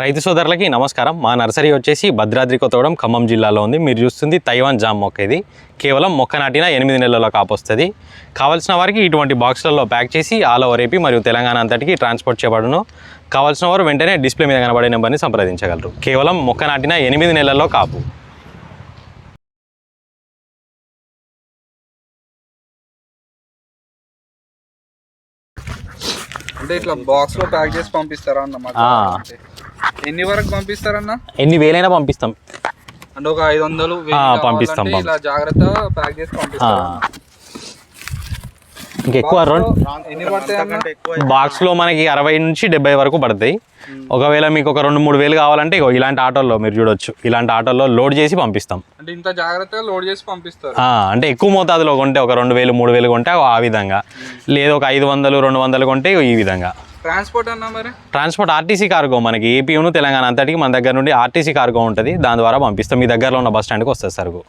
రైతు సోదరులకి నమస్కారం. మా నర్సరీ వచ్చేసి భద్రాద్రి కొత్తగూడెం ఖమ్మం జిల్లాలో ఉంది. మీరు చూస్తుంది తైవాన్ జామ్ మొక్క ఇది. కేవలం మొక్క నాటిన ఎనిమిది నెలల్లో కాపొస్తుంది. కావాల్సిన వారికి ఇటువంటి బాక్స్లలో ప్యాక్ చేసి ఆల్ ఓవర్ ఏపీ మరియు తెలంగాణ అంతటికి ట్రాన్స్పోర్ట్ చేయబడును. కావాల్సిన వారు వెంటనే డిస్ప్లే మీద కనబడే నెంబర్ని సంప్రదించగలరు. కేవలం మొక్క నాటిన ఎనిమిది నెలల్లో కాపు. అంటే ఇట్లా బాక్స్లో ప్యాక్ చేసి పంపిస్తారా. అంటే ఎన్ని వరకు పంపిస్తారన్న ఎన్ని వేలైనా పంపిస్తాం అంటే ఒక ఐదు వందలు పంపిస్తాం, ఇలా జాగ్రత్త ప్యాక్ చేసి పంపిస్తారా అన్న? ఇంకెక్కువ రెండు ఎన్ని పడతాయి అన్న? బాక్స్లో మనకి అరవై నుంచి డెబ్బై వరకు పడతాయి. ఒకవేళ మీకు ఒక రెండు మూడు వేలు కావాలంటే ఇలాంటి ఆటోల్లో మీరు చూడొచ్చు. ఇలాంటి ఆటోల్లో లోడ్ చేసి పంపిస్తాం. అంటే ఇంత జాగ్రత్తగా లోడ్ చేసి పంపిస్తారు. ఆ, అంటే ఎక్కువ మోతాదులో కొంటే ఒక రెండు వేలు మూడు వేలు కొంటే ఆ విధంగా. లేదు ఒక ఐదు వందలు రెండు వందలు కొంటే ఈ విధంగా. ట్రాన్స్పోర్ట్ అన్న మరి? ట్రాన్స్పోర్ట్ ఆర్టీసీ కార్గో మనకి ఏపీను తెలంగాణ అంతటికి మన దగ్గర నుండి ఆర్టీసీ కార్గో ఉంటుంది. దాని ద్వారా పంపిస్తాం. మీ దగ్గరలో ఉన్న బస్ స్టాండ్కి వస్తుంది సరుకు